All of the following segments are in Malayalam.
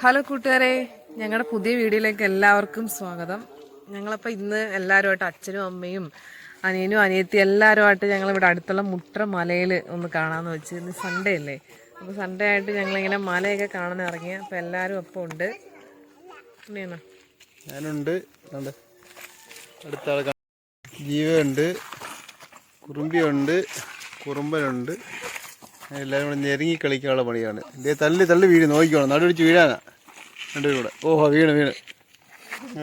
ഹലോ കൂട്ടുകാരെ ഞങ്ങളുടെ പുതിയ വീഡിയോയിലേക്ക് എല്ലാവർക്കും സ്വാഗതം. ഞങ്ങളപ്പോൾ ഇന്ന് എല്ലാവരുമായിട്ട് അച്ഛനും അമ്മയും അനിയനും അനിയത്തി എല്ലാവരുമായിട്ട് ഞങ്ങളിവിടെ അടുത്തുള്ള മുട്ട മലയിൽ ഒന്ന് കാണാമെന്ന് വെച്ച് ഇന്ന് സൺഡേ അല്ലേ? അപ്പോൾ സൺഡേ ആയിട്ട് ഞങ്ങളിങ്ങനെ മലയൊക്കെ കാണാൻ ഇറങ്ങി. അപ്പോൾ എല്ലാവരും ഒപ്പം ഉണ്ട്. ഞാനുണ്ട്. അടുത്ത ആൾ ജീവയുണ്ട്. കുറുമ്പിയുണ്ട്. കുറുമ്പനുണ്ട്. എല്ലാവരും കൂടെ ഞെരുങ്ങി കളിക്കാനുള്ള പണിയാണ്. ഇതേ തള്ളി തള്ളി വീട് നോക്കിക്കോണം നടുപിടിച്ച് വീഴാനാ. രണ്ടുപേരും കൂടെ. ഓഹോ വീണ് വീണ്.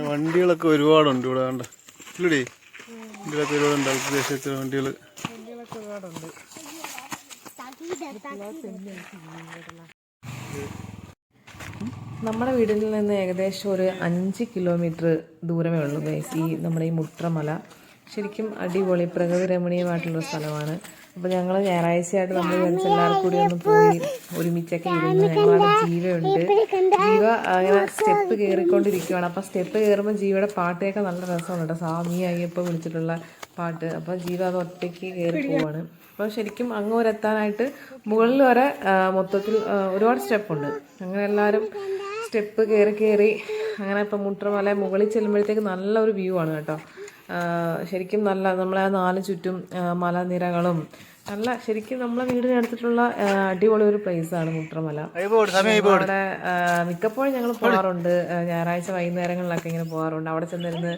വണ്ടികളൊക്കെ ഒരുപാടുണ്ട് ഇവിടെ കണ്ട. ഇല്ലടി. വണ്ടികളൊക്കെ ഒരുപാടുണ്ട് ഉദ്ദേശത്തിൽ വണ്ടികൾ നമ്മുടെ വീടിൽ നിന്ന് ഏകദേശം ഒരു അഞ്ച് കിലോമീറ്റർ ദൂരമേ ഉള്ളൂ ഗൈസ്. ഈ നമ്മുടെ ഈ മുട്രമല ശരിക്കും അടിപൊളി. പ്രകൃതി രമണീയമായിട്ടുള്ള സ്ഥലമാണ്. അപ്പോൾ ഞങ്ങൾ ഞായറാഴ്ചയായിട്ട് നമ്മൾ ഫ്രണ്ട്സ് എല്ലാവർക്കും കൂടി ഒന്ന് പോയി ഒരുമിച്ചൊക്കെ ഇരുന്ന് ഞങ്ങളുടെ ജീവയുണ്ട്. ജീവ അങ്ങനെ സ്റ്റെപ്പ് കയറിക്കൊണ്ടിരിക്കുകയാണ് അപ്പോൾ സ്റ്റെപ്പ് കയറുമ്പോൾ ജീവയുടെ പാട്ടൊക്കെ നല്ല രസമാണ് കേട്ടോ. സ്വാമി അയ്യപ്പ വിളിച്ചിട്ടുള്ള പാട്ട്. അപ്പോൾ ജീവ അത് ഒറ്റയ്ക്ക് കയറി പോവാണ്. അപ്പോൾ ശരിക്കും അങ്ങ് വരെ എത്താനായിട്ട് മുകളിൽ വരെ മൊത്തത്തിൽ ഒരുപാട് സ്റ്റെപ്പുണ്ട് അങ്ങനെ എല്ലാവരും സ്റ്റെപ്പ് കയറി കയറി അങ്ങനെ ഇപ്പം മുട്ടമല മുകളിൽ ചെല്ലുമ്പോഴത്തേക്ക് നല്ലൊരു വ്യൂ ആണ് കേട്ടോ. ശരിക്കും നല്ല നമ്മളെ ആ നാല് ചുറ്റും മലനിരകളും നല്ല ശരിക്കും നമ്മളെ വീടിന് അടുത്തിട്ടുള്ള അടിപൊളി ഒരു ആണ് മുട്ടമല അവിടെ മിക്കപ്പോഴും ഞങ്ങൾ പോകാറുണ്ട് ഞായറാഴ്ച വൈകുന്നേരങ്ങളിലൊക്കെ ഇങ്ങനെ പോകാറുണ്ട് അവിടെ ചെന്നിരുന്ന്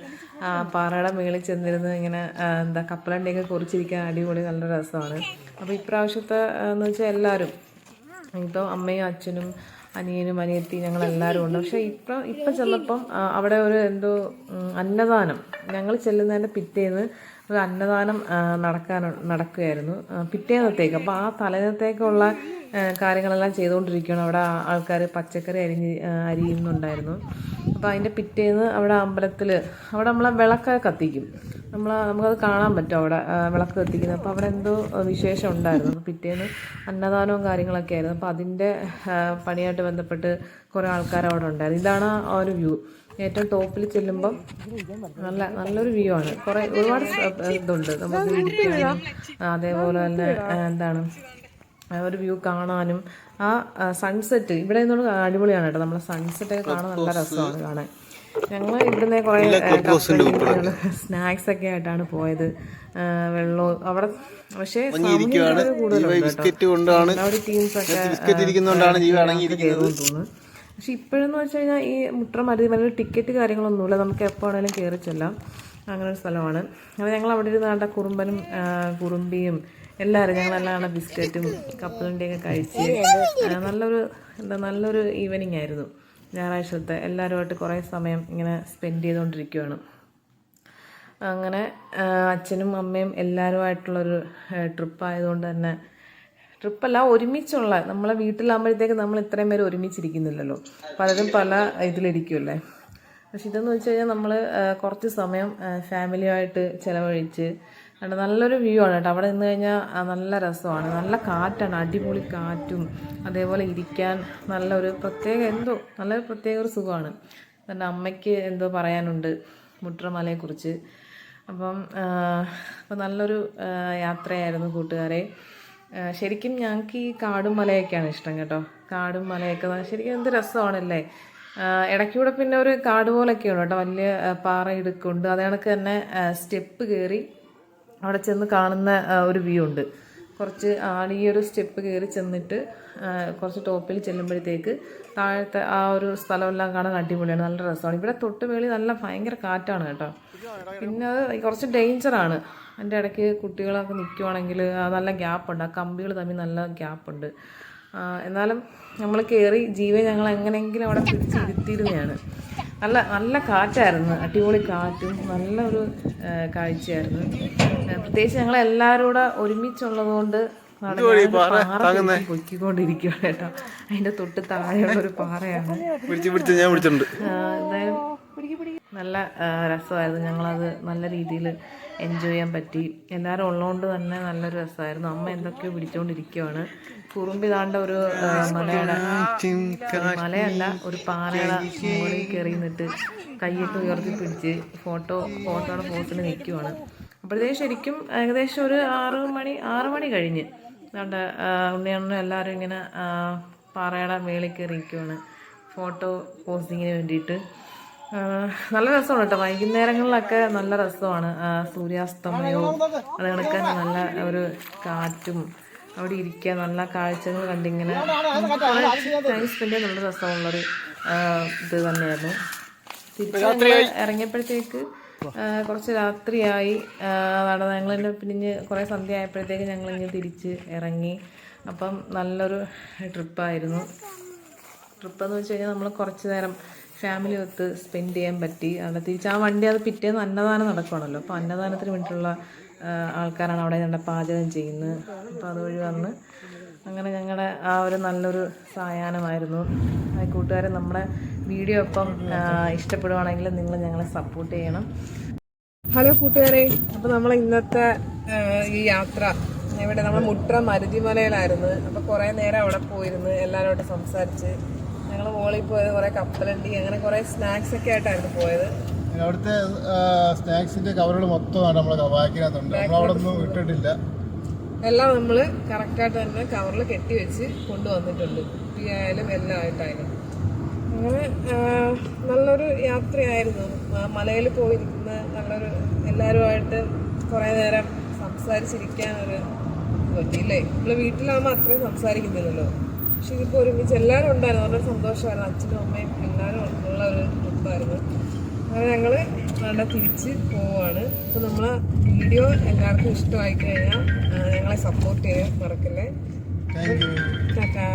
പാറയുടെ മേളിൽ ചെന്നിരുന്ന് ഇങ്ങനെ എന്താ കപ്പലണ്ടിയൊക്കെ കുറിച്ചിരിക്കാൻ അടിപൊളി നല്ല രസമാണ്. അപ്പോൾ ഇപ്രാവശ്യത്തെ എന്ന് വെച്ചാൽ എല്ലാവരും ഇപ്പോൾ അമ്മയും അച്ഛനും അനിയനും അനിയത്തി ഞങ്ങൾ എല്ലാവരും ഉണ്ട്. പക്ഷേ ഇപ്പം ഇപ്പം ചെന്നപ്പം അവിടെ ഒരു എന്തോ അന്നദാനം. ഞങ്ങൾ ചെല്ലുന്നതിന്റെ പിറ്റേന്ന് ഒരു അന്നദാനം നടക്കാൻ നടക്കുകയായിരുന്നു. പിറ്റേന്നത്തേക്ക്. അപ്പോൾ ആ തലേന്നത്തേക്കുള്ള കാര്യങ്ങളെല്ലാം ചെയ്തുകൊണ്ടിരിക്കുകയാണ്. അവിടെ ആൾക്കാർ പച്ചക്കറി അരിഞ്ഞ് അരിയുന്നുണ്ടായിരുന്നു. അപ്പോൾ അതിന്റെ പിറ്റേന്ന് അവിടെ അമ്പലത്തിൽ അവിടെ നമ്മളെ വിളക്ക് കത്തിക്കും. നമ്മൾ നമുക്കത് കാണാൻ പറ്റും അവിടെ വിളക്ക് കത്തിക്കുന്നത്. അപ്പോൾ അവിടെ എന്തോ വിശേഷം ഉണ്ടായിരുന്നു. പിറ്റേന്ന് അന്നദാനവും കാര്യങ്ങളൊക്കെ ആയിരുന്നു. അപ്പോൾ അതിന്റെ പണിയായിട്ട് ബന്ധപ്പെട്ട് കുറേ ആൾക്കാർ അവിടെ ഉണ്ടായിരുന്നു. ഇതാണ് ആ ഒരു വ്യൂ. ഏറ്റവും ടോപ്പിൽ ചെല്ലുമ്പം നല്ല നല്ലൊരു വ്യൂ ആണ്. കുറേ ഒരുപാട് ഇതുണ്ട്. നമുക്ക് ഇരിക്കാനും അതേപോലെ തന്നെ എന്താണ് ഒരു വ്യൂ കാണാനും ആ സൺസെറ്റ് ഇവിടെ നിന്നുള്ള അടിപൊളിയാണ് കേട്ടോ. നമ്മളെ സൺസെറ്റ് ഒക്കെ കാണാൻ നല്ല രസമാണ് കാണാൻ. ഞങ്ങൾ ഇവിടുന്ന് കുറേ സ്നാക്സ് ഒക്കെ ആയിട്ടാണ് പോയത്. വെള്ളം വെള്ളവും അവിടെ പക്ഷേ ഒരു ടീംസ് ഒക്കെ ബിസ്ക്കറ്റ് ഇരിക്കുന്നതുകൊണ്ടാണ് ജീവ തോന്നുന്നു. പക്ഷെ ഇപ്പോഴെന്ന് വെച്ച് കഴിഞ്ഞാൽ ഈ മുട്ട മരുതി മലയിൽ ടിക്കറ്റ് കാര്യങ്ങളൊന്നുമില്ല. നമുക്ക് എപ്പോൾ ആണെങ്കിലും കയറി ചെല്ലാം. അങ്ങനെ ഒരു സ്ഥലമാണ്. അപ്പോൾ ഞങ്ങൾ അവിടെ ഇരുന്ന് കണ്ട കുറുമ്പനും കുറുമ്പിയും എല്ലാവരും ഞങ്ങളെല്ലാം ബിസ്ക്കറ്റും കപ്പലിന്റെയൊക്കെ കഴിച്ച് നല്ലൊരു എന്താ നല്ലൊരു ഈവനിങ് ആയിരുന്നു. ഞായറാഴ്ചത്തെ എല്ലാവരുമായിട്ട് കുറേ സമയം ഇങ്ങനെ സ്പെൻഡ് ചെയ്തുകൊണ്ടിരിക്കുകയാണ് അങ്ങനെ അച്ഛനും അമ്മയും എല്ലാവരുമായിട്ടുള്ളൊരു ട്രിപ്പ് ആയതുകൊണ്ട് തന്നെ ട്രിപ്പല്ല ഒരുമിച്ചുള്ള നമ്മളെ വീട്ടിലാകുമ്പോഴത്തേക്ക് നമ്മൾ ഇത്രയും പേര് ഒരുമിച്ചിരിക്കുന്നില്ലല്ലോ. പലരും പല ഇതിലിരിക്കുമല്ലേ പക്ഷെ ഇതെന്ന് വെച്ച് കഴിഞ്ഞാൽ നമ്മൾ കുറച്ച് സമയം ഫാമിലിയായിട്ട് ചിലവഴിച്ച് നല്ലൊരു വ്യൂ ആണ് കേട്ടോ. അവിടെ നിന്ന് കഴിഞ്ഞാൽ നല്ല രസമാണ്. നല്ല കാറ്റാണ് അടിപൊളി കാറ്റും അതേപോലെ ഇരിക്കാൻ നല്ലൊരു പ്രത്യേക എന്തോ നല്ലൊരു പ്രത്യേക ഒരു സുഖമാണ്. എന്റെ അമ്മയ്ക്ക് എന്തോ പറയാനുണ്ട് മുട്ടമലയെക്കുറിച്ച്. അപ്പം അപ്പം നല്ലൊരു യാത്രയായിരുന്നു കൂട്ടുകാരെ. ശരിക്കും ഞങ്ങൾക്ക് ഈ കാടും മലയൊക്കെയാണ് ഇഷ്ടം കേട്ടോ. കാടും മലയൊക്കെ ശരിക്കും എന്ത് രസമാണല്ലേ? ഇടയ്ക്കൂടെ പിന്നെ ഒരു കാട് പോലൊക്കെയാണ് കേട്ടോ. വലിയ പാറ ഇടുക്കുണ്ട്. അതേ കണക്ക് തന്നെ സ്റ്റെപ്പ് കയറി അവിടെ ചെന്ന് കാണുന്ന ഒരു വ്യൂ ഉണ്ട്. കുറച്ച് ഈ ഒരു സ്റ്റെപ്പ് കയറി ചെന്നിട്ട് കുറച്ച് ടോപ്പിൽ ചെല്ലുമ്പോഴത്തേക്ക് താഴത്തെ ആ ഒരു സ്ഥലമെല്ലാം കാണാൻ അടിപൊളിയാണ്. നല്ല രസമാണ്. ഇവിടെ തൊട്ട് മേളിൽ നല്ല ഭയങ്കര കാറ്റാണ് കേട്ടോ. പിന്നെ അത് കുറച്ച് ഡേഞ്ചറാണ്. അതിന്റെ ഇടയ്ക്ക് കുട്ടികളൊക്കെ നിൽക്കുവാണെങ്കിൽ നല്ല ഗ്യാപ്പുണ്ട് ആ കമ്പികൾ തമ്മിൽ നല്ല ഗ്യാപ്പുണ്ട് ഉണ്ട്. എന്നാലും നമ്മൾ കയറി ജീവൻ ഞങ്ങൾ എങ്ങനെയെങ്കിലും അവിടെ പിടിച്ചിരുത്തിയിരുന്നതാണ് നല്ല നല്ല കാറ്റായിരുന്നു. അടിപൊളി കാറ്റും നല്ലൊരു കാഴ്ചയായിരുന്നു. പ്രത്യേകിച്ച് ഞങ്ങൾ എല്ലാവരും കൂടെ ഒരുമിച്ചുള്ളതുകൊണ്ട് പൊയ്ക്കൊണ്ടിരിക്കുകയാണ് കേട്ടോ. അതിന്റെ തൊട്ട് താഴെയുള്ള ഒരു പാറയാണ്. നല്ല രസമായിരുന്നു. ഞങ്ങളത് നല്ല രീതിയിൽ എൻജോയ് ചെയ്യാൻ പറ്റി. എല്ലാവരും ഉള്ളതുകൊണ്ട് തന്നെ നല്ലൊരു രസമായിരുന്നു. അമ്മ എന്തൊക്കെയോ പിടിച്ചുകൊണ്ടിരിക്കുവാണ് കുറുമ്പി താണ്ട ഒരു മലയാള മലയല്ല ഒരു പാറയുടെ മുകളിൽ കയറി നിന്നിട്ട് കൈയൊക്കെ ഉയർത്തി പിടിച്ച് ഫോട്ടോ ഫോട്ടോയുടെ പോസിന് നിൽക്കുവാണ്. അപ്പോഴത്തേക്ക് ശരിക്കും ഏകദേശം ഒരു ആറ് മണി ആറ് മണി കഴിഞ്ഞ് അതുകൊണ്ട് ഉണ്ണിയണ്ണനും എല്ലാവരും ഇങ്ങനെ പാറയുടെ മേളിൽ കയറി നിൽക്കുവാണ്. ഫോട്ടോ പോസ്റ്റിങ്ങിന് വേണ്ടിയിട്ട്. നല്ല രസമാണ് കേട്ടോ. വൈകുന്നേരങ്ങളിലൊക്കെ നല്ല രസമാണ്. സൂര്യാസ്തമയവും അത് കണക്കാൻ നല്ല ഒരു കാറ്റും അവിടെ ഇരിക്കുക നല്ല കാഴ്ചകൾ കണ്ടിങ്ങനെ ടൈം സ്പെൻഡ് ചെയ്യാൻ നല്ല രസമുള്ളൊരു ഇത് തന്നെയായിരുന്നു. തിരിച്ച് ഇറങ്ങിയപ്പോഴത്തേക്ക് കുറച്ച് രാത്രിയായി. അതാണ് ഞങ്ങൾ തന്നെ പിരിഞ്ഞ് കുറേ സന്ധ്യ ആയപ്പോഴത്തേക്ക് ഞങ്ങൾ ഇങ്ങനെ തിരിച്ച് ഇറങ്ങി. അപ്പം നല്ലൊരു ട്രിപ്പായിരുന്നു. ട്രിപ്പ് എന്ന് വെച്ച് കഴിഞ്ഞാൽ നമ്മൾ കുറച്ച് നേരം ഫാമിലി ഒത്ത് സ്പെൻഡ് ചെയ്യാൻ പറ്റി. അവിടെ തിരിച്ച് ആ വണ്ടി അത് പിറ്റേന്ന് അന്നദാനം നടക്കുകയാണല്ലോ അപ്പോൾ അന്നദാനത്തിന് വേണ്ടിയിട്ടുള്ള ആൾക്കാരാണ് അവിടെ ഞങ്ങളുടെ പാചകം ചെയ്യുന്നത്. അപ്പോൾ അതുവഴി വന്ന് അങ്ങനെ ഞങ്ങളുടെ ആ ഒരു നല്ലൊരു സായാഹ്നമായിരുന്നു. കൂട്ടുകാരെ നമ്മുടെ വീഡിയോ ഒപ്പം ഇഷ്ടപ്പെടുവാണെങ്കിൽ നിങ്ങൾ ഞങ്ങളെ സപ്പോർട്ട് ചെയ്യണം. ഹലോ കൂട്ടുകാരെ അപ്പോൾ നമ്മൾ ഇന്നത്തെ ഈ യാത്ര ഇവിടെ നമ്മൾ മുട്ര മരുതിമലയിലായിരുന്നു. അപ്പോൾ കുറേ നേരം അവിടെ പോയിരുന്നു എല്ലാവരോടും സംസാരിച്ച്. ഞങ്ങൾ മോളിൽ പോയത് കുറേ കപ്പലണ്ടി അങ്ങനെ കുറേ സ്നാക്സ് ഒക്കെ ആയിട്ടായിരുന്നു പോയത്. അവിടുത്തെ സ്നാക്സിന്റെ കവറുകൾ മൊത്തമാണ് നമ്മളെ ബാക്കിനകത്തുണ്ട് നമ്മളവിടെ ഒന്നും ഇട്ടിട്ടില്ല എല്ലാം നമ്മൾ കറക്റ്റായിട്ട് തന്നെ കവറിൽ കെട്ടി വെച്ച് കൊണ്ടുവന്നിട്ടുണ്ട്. കുപ്പിയായാലും എല്ലാം ആയിട്ടായാലും. അങ്ങനെ നല്ലൊരു യാത്രയായിരുന്നു. മലയിൽ പോയിരിക്കുന്ന നല്ലൊരു എല്ലാവരുമായിട്ട് കുറേ നേരം സംസാരിച്ചിരിക്കാൻ ഒരു പറ്റിയില്ലേ നമ്മൾ വീട്ടിലാകുമ്പോൾ അത്രയും സംസാരിക്കുന്നില്ലല്ലോ. പക്ഷെ ഇതിപ്പോൾ ഒരുമിച്ച് എല്ലാവരും ഉണ്ടായിരുന്നു. വളരെ സന്തോഷമായിരുന്നു. അച്ഛനും അമ്മയും എല്ലാവരും ഉള്ള ഒരു ട്രിപ്പായിരുന്നു. അങ്ങനെ ഞങ്ങൾ അവിടെ തിരിച്ച് പോവാണ്. അപ്പോൾ നമ്മൾ വീഡിയോ എല്ലാവർക്കും ഇഷ്ടമായി കഴിഞ്ഞാൽ ഞങ്ങളെ സപ്പോർട്ട് ചെയ്യാൻ മറക്കല്ലേ. ടാറ്റാ.